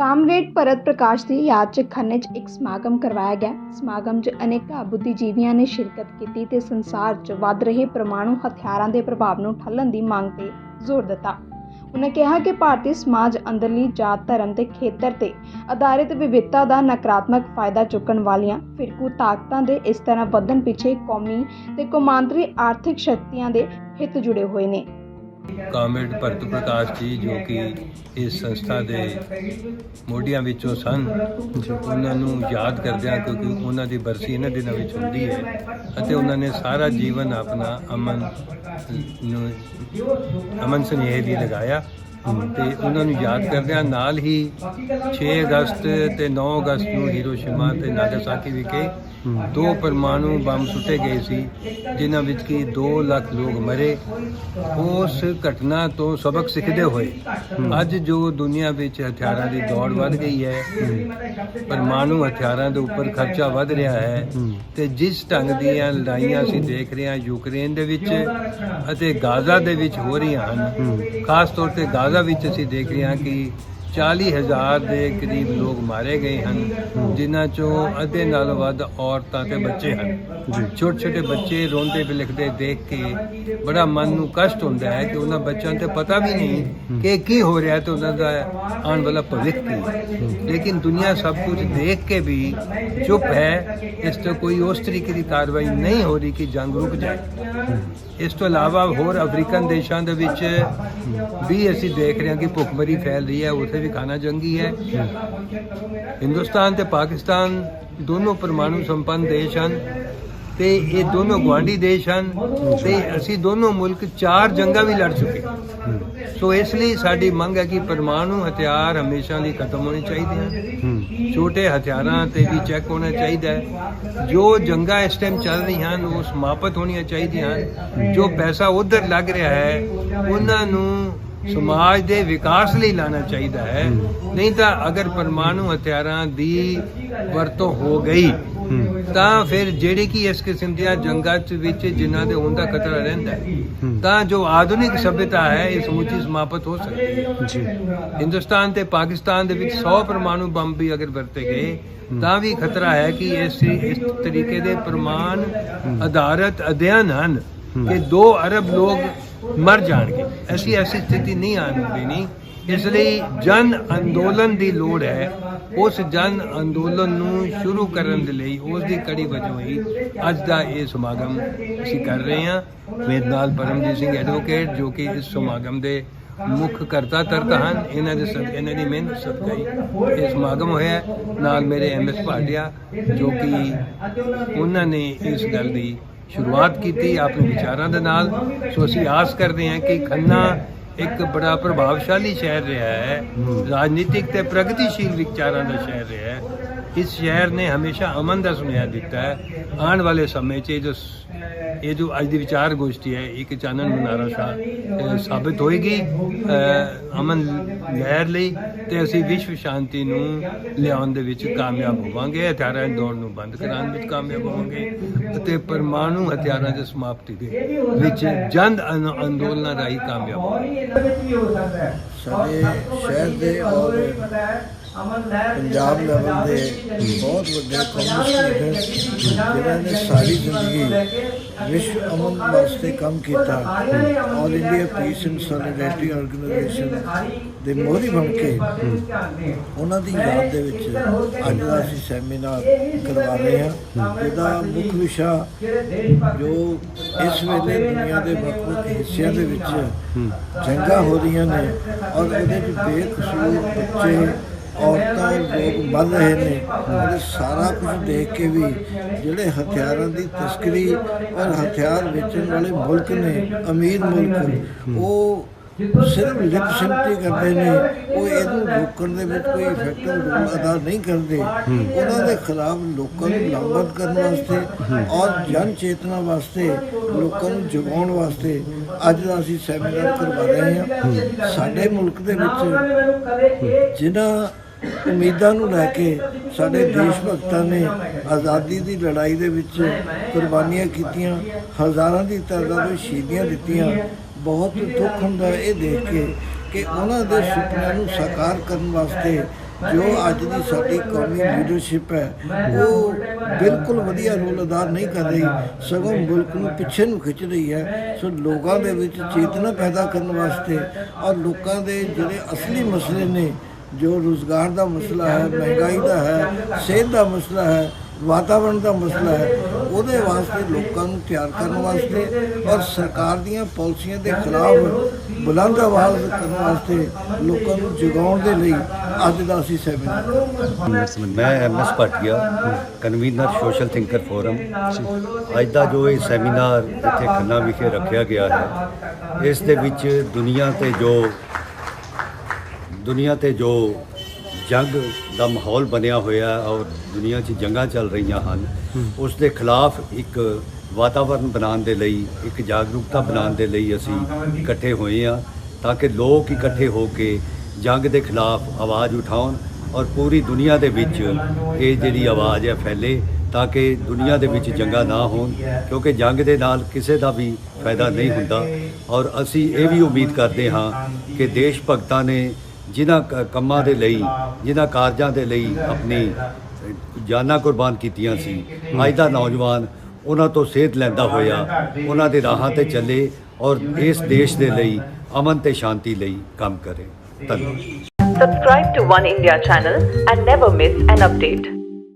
Comrade Bharat ਪ੍ਰਕਾਸ਼ ਦੀ ਯਾਦ 'ਚ ਖੰਨੇ 'ਚ ਇੱਕ ਸਮਾਗਮ ਕਰਵਾਇਆ ਗਿਆ। ਸਮਾਗਮ 'ਚ ਅਨੇਕਾਂ ਬੁੱਧੀਜੀਵੀਆਂ ਨੇ ਸ਼ਿਰਕਤ ਕੀਤੀ ਤੇ ਸੰਸਾਰ 'ਚ ਵੱਧ ਰਹੇ ਪਰਮਾਣੂ ਹਥਿਆਰਾਂ ਦੇ ਪ੍ਰਭਾਵ ਨੂੰ ਠੱਲਣ ਦੀ ਮੰਗ ਤੇ ਜ਼ੋਰ ਦਿੱਤਾ। ਉਨ੍ਹਾਂ ਕਿਹਾ ਕਿ ਭਾਰਤੀ ਸਮਾਜ ਅੰਦਰਲੀ ਜਾਤ, ਧਰਮ ਤੇ ਖੇਤਰ ਤੇ ਆਧਾਰਿਤ ਵਿਵਿਧਤਾ ਦਾ ਨਕਾਰਾਤਮਕ ਫਾਇਦਾ ਚੁੱਕਣ ਵਾਲੀਆਂ ਫਿਰਕੂ ਤਾਕਤਾਂ ਦੇ ਇਸ ਤਰ੍ਹਾਂ ਵਧਣ ਪਿੱਛੇ ਕੌਮੀ ਤੇ ਕੌਮਾਂਤਰੀ ਆਰਥਿਕ ਸ਼ਕਤੀਆਂ ਦੇ ਹਿੱਤ ਜੁੜੇ ਹੋਏ ਨੇ। ਕਾਮਰੇਡ ਭਰਤ ਪ੍ਰਕਾਸ਼ ਜੀ ਜੋ ਕਿ ਇਸ ਸੰਸਥਾ ਦੇ ਮੋਢੀਆਂ ਵਿੱਚੋਂ ਸਨ ਉਹਨਾਂ ਨੂੰ ਯਾਦ ਕਰਦਿਆਂ ਕਿਉਂਕਿ ਉਹਨਾਂ ਦੀ ਬਰਸੀ ਇਹਨਾਂ ਦਿਨਾਂ ਵਿੱਚ ਹੁੰਦੀ ਹੈ ਅਤੇ ਉਹਨਾਂ ਨੇ ਸਾਰਾ ਜੀਵਨ ਆਪਣਾ ਅਮਨ ਨੂੰ ਅਮਨ ਸੁਨੇਹੇ ਦੀ ਲਗਾਇਆ। ਤੇ ਉਹਨਾਂ ਨੂੰ ਯਾਦ ਕਰਦਿਆਂ ਨਾਲ ਹੀ 6 ਅਗਸਤ ਤੇ 9 ਅਗਸਤ ਨੂੰ ਹੀਰੋਸ਼ੀਮਾ ਤੇ ਨਾਗਾਸਾਕੀ ਵਿਖੇ ਦੋ ਪਰਮਾਣੂ ਬੰਬ ਸੁੱਟੇ ਗਏ ਸੀ ਜਿਨ੍ਹਾਂ ਵਿੱਚ ਕੀ 2 ਲੱਖ ਲੋਕ ਮਰੇ। ਉਸ ਘਟਨਾ ਤੋਂ ਸਬਕ ਸਿੱਖਦੇ ਹੋਏ ਅੱਜ ਜੋ ਦੁਨੀਆ ਵਿੱਚ ਹਥਿਆਰਾਂ ਦੀ ਦੌੜ ਵੱਧ ਗਈ ਹੈ ਪਰਮਾਣੂ ਹਥਿਆਰਾਂ ਦੇ ਉੱਪਰ ਖਰਚਾ ਵੱਧ ਰਿਹਾ ਹੈ ਤੇ ਜਿਸ ਢੰਗ ਦੀਆਂ ਲੜਾਈਆਂ ਅਸੀਂ ਦੇਖ ਰਹੇ ਹਾਂ ਯੂਕਰੇਨ ਦੇ ਵਿੱਚ ਅਤੇ ਗਾਜ਼ਾ ਦੇ ਵਿੱਚ ਹੋ ਰਹੀਆਂ ਹਨ ਖਾਸ ਤੌਰ ਤੇ ਗਾਜ਼ਾ ਵਿੱਚ ਅਸੀਂ ਦੇਖ ਰਹੇ ਹਾਂ ਕਿ 40000 ਦੇ ਕਰੀਬ ਲੋਕ ਮਾਰੇ ਗਏ ਹਨ ਜਿਨ੍ਹਾਂ ਚੋਂ ਅੱਧੇ ਨਾਲੋਂ ਵੱਧ ਔਰਤਾਂ ਤੇ ਬੱਚੇ ਹਨ। ਛੋਟੇ ਛੋਟੇ ਬੱਚੇ ਰੋਂਦੇ ਬਿਲਖਦੇ ਦੇਖ ਕੇ ਬੜਾ ਮਨ ਨੂੰ ਕਸ਼ਟ ਹੁੰਦਾ ਹੈ ਕਿ ਉਹਨਾਂ ਬੱਚਿਆਂ ਤੇ ਪਤਾ ਵੀ ਨਹੀਂ ਕਿ ਕੀ ਹੋ ਰਿਹਾ ਤੇ ਉਹਨਾਂ ਦਾ ਆਉਣ ਵਾਲਾ ਭਵਿੱਖ ਕੀ ਲੇਕਿਨ ਦੁਨੀਆ ਸਭ ਕੁਝ ਦੇਖ ਕੇ ਵੀ ਚੁੱਪ ਹੈ ਇਸ ਤੋਂ ਕੋਈ ਉਸ ਤਰੀਕੇ ਦੀ ਕਾਰਵਾਈ ਨਹੀਂ ਹੋ ਰਹੀ ਕਿ ਜੰਗ ਰੁਕ ਜਾਏ। ਇਸ ਤੋਂ ਇਲਾਵਾ ਹੋਰ ਅਫਰੀਕਨ ਦੇਸ਼ਾਂ ਦੇ ਵਿੱਚ ਵੀ ਅਸੀਂ ਦੇਖ ਰਹੇ ਹਾਂ ਕਿ ਭੁੱਖਮਰੀ ਫੈਲ ਰਹੀ ਹੈ ਉੱਥੇ ਵੀ ਖਾਣਾ ਜੰਗੀ ਹੈ। ਹਿੰਦੁਸਤਾਨ ਤੇ ਪਾਕਿਸਤਾਨ ਦੋਨੋਂ ਪਰਮਾਣੂ ਸੰਪੰਨ ਦੇਸ਼ ਹਨ ਤੇ ਇਹ ਦੋਨੋਂ ਗਵਾਂਢੀ ਦੇਸ਼ ਹਨ ਤੇ ਅਸੀਂ ਦੋਨੋਂ ਮੁਲਕ ਚਾਰ ਜੰਗਾਂ ਵੀ ਲੜ ਚੁੱਕੇ ਸੋ ਇਸ ਲਈ ਸਾਡੀ ਮੰਗ ਹੈ ਕਿ ਪਰਮਾਣੂ ਹਥਿਆਰ ਹਮੇਸ਼ਾ ਲਈ ਖਤਮ ਹੋਣੇ ਚਾਹੀਦੇ ਹਨ। ਛੋਟੇ ਹਥਿਆਰਾਂ ਤੇ ਵੀ ਚੈੱਕ ਹੋਣਾ ਚਾਹੀਦਾ ਹੈ। ਜੋ ਜੰਗਾਂ ਇਸ ਟਾਈਮ ਚੱਲ ਰਹੀਆਂ ਹਨ, ਉਹ ਸਮਾਪਤ ਹੋਣੀਆਂ ਚਾਹੀਦੀਆਂ ਹਨ। ਜੋ ਪੈਸਾ ਉਧਰ ਲੱਗ ਰਿਹਾ ਹੈ, ਉਹਨਾਂ ਨੂੰ ਸਮਾਜ ਦੇ ਵਿਕਾਸ ਲਈ ਲਾਣਾ ਚਾਹੀਦਾ ਹੈ। ਨਹੀਂ ਤਾਂ ਅਗਰ ਪਰਮਾਣੂ ਹਥਿਆਰਾਂ ਦੀ ਵਰਤੋਂ ਹੋ ਗਈ ਤਾਂ ਫਿਰ ਜਿਹੜੀ ਕਿ ਇਸ ਕਿਸਮ ਦੀਆਂ ਜੰਗਾਂ ਚ ਵਿੱਚ ਜਿਨ੍ਹਾਂ ਦੇ ਹੋਣ ਦਾ ਖਤਰਾ ਰਹਿੰਦਾ ਹੈ ਤਾਂ ਜੋ ਆਧੁਨਿਕ ਸਭਿਅਤਾ ਹੈ ਇਹ ਸਮੁੱਚੀ ਸਮਾਪਤ ਹੋ ਸਕਦੀ ਹੈ। ਜੀ। ਹਿੰਦੁਸਤਾਨ ਤੇ ਪਾਕਿਸਤਾਨ ਦੇ ਵਿੱਚ 100 ਪਰਮਾਣੂ ਬੰਬ ਵੀ ਅਗਰ ਵਰਤੇ ਗਏ ਤਾਂ ਵੀ ਖਤਰਾ ਹੈ ਕਿ ਇਸ ਇਸ ਤਰੀਕੇ ਦੇ ਪ੍ਰਮਾਣ ਆਧਾਰਿਤ ਅਧਿਐਨ ਹਨ ਕਿ 2 ਅਰਬ ਲੋਕ ਮਰ ਜਾਣਗੇ। ਐਸੀ ਐਸੀ ਸਥਿਤੀ ਨਹੀਂ ਆਉਣ ਦੇਣੀ ਇਸ ਲਈ ਜਨ ਅੰਦੋਲਨ ਦੀ ਲੋੜ ਹੈ। ਉਸ ਜਨ ਅੰਦੋਲਨ ਨੂੰ ਸ਼ੁਰੂ ਕਰਨ ਦੇ ਲਈ ਉਸ ਦੀ ਕੜੀ ਵਜੋਂ ਹੀ ਅੱਜ ਦਾ ਇਹ ਸਮਾਗਮ ਅਸੀਂ ਕਰ ਰਹੇ ਹਾਂ। ਮੇਰੇ ਨਾਲ ਪਰਮਜੀਤ ਸਿੰਘ ਐਡਵੋਕੇਟ ਜੋ ਕਿ ਇਸ ਸਮਾਗਮ ਦੇ ਮੁੱਖ ਕਰਤਾ ਤਰਤ ਹਨ। ਇਹਨਾਂ ਦੇ ਸਦ ਇਹਨਾਂ ਦੀ ਮਿਹਨਤ ਸਦਕਾ ਹੀ ਇਹ ਸਮਾਗਮ ਹੋਇਆ ਨਾਲ ਮੇਰੇ ਐਮਐਸ ਭਾਟਿਆ ਜੋ ਕਿ ਉਹਨਾਂ ਨੇ ਇਸ ਗੱਲ ਦੀ ਸ਼ੁਰੂਆਤ ਕੀਤੀ ਆਪਣੇ ਵਿਚਾਰਾਂ ਦੇ ਨਾਲ। ਸੋ ਅਸੀਂ ਆਸ ਕਰਦੇ ਹਾਂ ਕਿ ਖੰਨਾ ਇੱਕ ਬੜਾ ਪ੍ਰਭਾਵਸ਼ਾਲੀ ਸ਼ਹਿਰ ਰਿਹਾ ਹੈ। ਰਾਜਨੀਤਿਕ ਤੇ ਪ੍ਰਗਤੀਸ਼ੀਲ ਵਿਚਾਰਾਂ ਦਾ ਸ਼ਹਿਰ ਰਿਹਾ ਹੈ। ਇਸ ਸ਼ਹਿਰ ਨੇ ਹਮੇਸ਼ਾ ਅਮਨ ਦਾ ਸੁਨੇਹਾ ਦਿੱਤਾ ਹੈ। ਆਉਣ ਵਾਲੇ ਸਮੇਂ 'ਚ ਜੋ ਇਹ ਜੋ ਅੱਜ ਦੀ ਵਿਚਾਰ ਗੋਸ਼ਟੀ ਹੈ, ਇੱਕ ਚਾਨਣ ਮਨਾਰਾ ਸਾ ਸਾਬਿਤ ਹੋਏਗੀ ਅਮਨ ਲਹਿਰ ਲਈ ਤੇ ਅਸੀਂ ਵਿਸ਼ਵ ਸ਼ਾਂਤੀ ਨੂੰ ਲਿਆਉਣ ਦੇ ਵਿੱਚ ਕਾਮਯਾਬ ਹੋਵਾਂਗੇ, ਹਥਿਆਰਾਂ ਦੀ ਦੌੜ ਨੂੰ ਬੰਦ ਕਰਾਉਣ ਵਿੱਚ ਕਾਮਯਾਬ ਹੋਵਾਂਗੇ ਅਤੇ ਪਰਮਾਣੂ ਹਥਿਆਰਾਂ ਦੀ ਸਮਾਪਤੀ ਦੇ ਵਿੱਚ ਜਨ ਅੰਦੋਲਨਾਂ ਰਾਹੀਂ ਕਾਮਯਾਬ ਹੋਵਾਂਗੇ। ਸਾਡੇ ਸ਼ਹਿਰ ਦੇ ਔਰ ਪੰਜਾਬ ਲੈਵਲ ਦੇ ਬਹੁਤ ਵੱਡੇ ਲੀਡਰ ਜਿਨ੍ਹਾਂ ਨੇ ਸਾਰੀ ਜ਼ਿੰਦਗੀ ਵਿਸ਼ਵ ਅਮਨ ਵਾਸਤੇ ਕੰਮ ਕੀਤਾ all India peace and solidarity organisation ਦੇ ਮੋਹਰੀ ਬਣ ਕੇ ਉਹਨਾਂ ਦੀ ਯਾਦ ਦੇ ਵਿੱਚ ਅੱਜ ਦਾ ਅਸੀਂ ਸੈਮੀਨਾਰ ਕਰਵਾ ਰਹੇ ਹਾਂ। ਇਹਦਾ ਮੁੱਖ ਵਿਸ਼ਾ ਜੋ ਇਸ ਵੇਲੇ ਦੁਨੀਆ ਦੇ ਵੱਖ-ਵੱਖ ਹਿੱਸਿਆਂ ਦੇ ਵਿੱਚ ਜੰਗਾਂ ਹੋ ਰਹੀਆਂ ਨੇ ਔਰ ਉਹਦੇ ਵਿੱਚ ਬੇਕਸੂਰ ਬੱਚੇ ਔਰਤਾਂ ਲੋਕ ਮਰ ਰਹੇ ਨੇ। ਉਹਦੇ ਸਾਰਾ ਕੁਝ ਦੇਖ ਕੇ ਵੀ ਜਿਹੜੇ ਹਥਿਆਰਾਂ ਦੀ ਤਸਕਰੀ ਔਰ ਹਥਿਆਰ ਵੇਚਣ ਵਾਲੇ ਮੁਲਕ ਨੇ, ਅਮੀਰ ਮੁਲਕ ਉਹ ਸਿਰਫ ਲਿਪ ਸਿੰਪਤੀ ਕਰਦੇ ਨੇ। ਉਹ ਇਹਨੂੰ ਰੋਕਣ ਦੇ ਵਿੱਚ ਕੋਈ ਇਫੈਕਟਿਵ ਰੋਲ ਅਦਾ ਨਹੀਂ ਕਰਦੇ। ਉਹਨਾਂ ਦੇ ਖਿਲਾਫ ਲੋਕਾਂ ਨੂੰ ਲਾਮਬੰਦ ਕਰਨ ਵਾਸਤੇ ਔਰ ਜਨ ਚੇਤਨਾ ਵਾਸਤੇ, ਲੋਕਾਂ ਨੂੰ ਜਗਾਉਣ ਵਾਸਤੇ ਅੱਜ ਦਾ ਅਸੀਂ ਸੈਮੀਨਾਰ ਕਰਵਾ ਰਹੇ ਹਾਂ। ਸਾਡੇ ਮੁਲਕ ਦੇ ਵਿੱਚ ਜਿਨ੍ਹਾਂ ਉਮੀਦਾਂ ਨੂੰ ਲੈ ਕੇ ਸਾਡੇ ਦੇਸ਼ ਭਗਤਾਂ ਨੇ ਆਜ਼ਾਦੀ ਦੀ ਲੜਾਈ ਦੇ ਵਿੱਚ ਕੁਰਬਾਨੀਆਂ ਕੀਤੀਆਂ, ਹਜ਼ਾਰਾਂ ਦੀ ਤਾਦਾਦ ਵਿੱਚ ਸ਼ਹੀਦੀਆਂ ਦਿੱਤੀਆਂ। ਬਹੁਤ ਦੁੱਖ ਹੁੰਦਾ ਇਹ ਦੇਖ ਕੇ ਕਿ ਉਹਨਾਂ ਦੇ ਸੁਪਨਿਆਂ ਨੂੰ ਸਾਕਾਰ ਕਰਨ ਵਾਸਤੇ ਜੋ ਅੱਜ ਦੀ ਸਾਡੀ ਕੌਮੀ ਲੀਡਰਸ਼ਿਪ ਹੈ, ਉਹ ਬਿਲਕੁਲ ਵਧੀਆ ਰੋਲ ਅਦਾ ਨਹੀਂ ਕਰ ਰਹੀ। ਸਗੋਂ ਮੁਲਕ ਨੂੰ ਪਿੱਛੇ ਨੂੰ ਖਿੱਚ ਰਹੀ ਹੈ। ਸੋ ਲੋਕਾਂ ਦੇ ਵਿੱਚ ਚੇਤਨਾ ਪੈਦਾ ਕਰਨ ਵਾਸਤੇ ਔਰ ਲੋਕਾਂ ਦੇ ਜਿਹੜੇ ਅਸਲੀ ਮਸਲੇ ਨੇ ਜੋ ਰੋਜ਼ਗਾਰ ਦਾ ਮਸਲਾ ਹੈ, ਮਹਿੰਗਾਈ ਦਾ ਹੈ, ਸਿਹਤ ਦਾ ਮਸਲਾ ਹੈ, ਵਾਤਾਵਰਣ ਦਾ ਮਸਲਾ ਹੈ, ਉਹਦੇ ਵਾਸਤੇ ਲੋਕਾਂ ਨੂੰ ਤਿਆਰ ਕਰਨ ਵਾਸਤੇ ਔਰ ਸਰਕਾਰ ਦੀਆਂ ਪਾਲਿਸੀਆਂ ਦੇ ਖਿਲਾਫ ਬੁਲੰਦ ਆਵਾਜ਼ ਕਰਨ ਵਾਸਤੇ ਲੋਕਾਂ ਨੂੰ ਜਗਾਉਣ ਦੇ ਲਈ ਅੱਜ ਦਾ ਅਸੀਂ ਸੈਮੀਨਾਰ ਮੈਂ M S Bhatia, convener social thinker forum. ਅੱਜ ਦਾ ਜੋ ਇਹ ਸੈਮੀਨਾਰ ਇੱਥੇ ਖੰਨਾ ਵਿਖੇ ਰੱਖਿਆ ਗਿਆ ਹੈ, ਇਸ ਦੇ ਵਿੱਚ ਦੁਨੀਆ ਤੇ ਜੋ ਦੁਨੀਆ ਤੇ ਜੋ ਜੰਗ ਦਾ ਮਾਹੌਲ ਬਣਿਆ ਹੋਇਆ ਔਰ ਦੁਨੀਆ 'ਚ ਜੰਗਾਂ ਚੱਲ ਰਹੀਆਂ ਹਨ ਉਸ ਦੇ ਖਿਲਾਫ ਇੱਕ ਵਾਤਾਵਰਣ ਬਣਾਉਣ ਦੇ ਲਈ ਇੱਕ ਜਾਗਰੂਕਤਾ ਬਣਾਉਣ ਦੇ ਲਈ ਅਸੀਂ ਇਕੱਠੇ ਹੋਏ ਹਾਂ ਤਾਂ ਕਿ ਲੋਕ ਇਕੱਠੇ ਹੋ ਕੇ ਜੰਗ ਦੇ ਖਿਲਾਫ ਆਵਾਜ਼ ਉਠਾਉਣ ਔਰ ਪੂਰੀ ਦੁਨੀਆ ਦੇ ਵਿੱਚ ਇਹ ਜਿਹੜੀ ਆਵਾਜ਼ ਹੈ ਫੈਲੇ ਤਾਂ ਕਿ ਦੁਨੀਆ ਦੇ ਵਿੱਚ ਜੰਗਾਂ ਨਾ ਹੋਣ ਕਿਉਂਕਿ ਜੰਗ ਦੇ ਨਾਲ ਕਿਸੇ ਦਾ ਵੀ ਫਾਇਦਾ ਨਹੀਂ ਹੁੰਦਾ। ਔਰ ਅਸੀਂ ਇਹ ਵੀ ਉਮੀਦ ਕਰਦੇ ਹਾਂ ਕਿ ਦੇਸ਼ ਭਗਤਾਂ ਨੇ ਜਿਨ੍ਹਾਂ ਕੰਮਾਂ ਦੇ ਲਈ, ਜਿਨ੍ਹਾਂ ਕਾਰਜਾਂ ਦੇ ਲਈ ਆਪਣੀ ਜਾਨਾਂ ਕੁਰਬਾਨ ਕੀਤੀਆਂ ਸੀ। ਅੱਜ ਦਾ ਨੌਜਵਾਨ ਉਹਨਾਂ ਤੋਂ ਸੇਧ ਲੈਂਦਾ ਹੋਇਆ, ਉਹਨਾਂ ਦੇ ਰਾਹਾਂ ਤੇ ਚੱਲੇ ਔਰ ਇਸ ਦੇਸ਼ ਦੇ ਲਈ ਅਮਨ ਤੇ ਸ਼ਾਂਤੀ ਲਈ ਕੰਮ ਕਰੇ। ਧੰਨਵਾਦ। Subscribe to One India channel and never miss an update.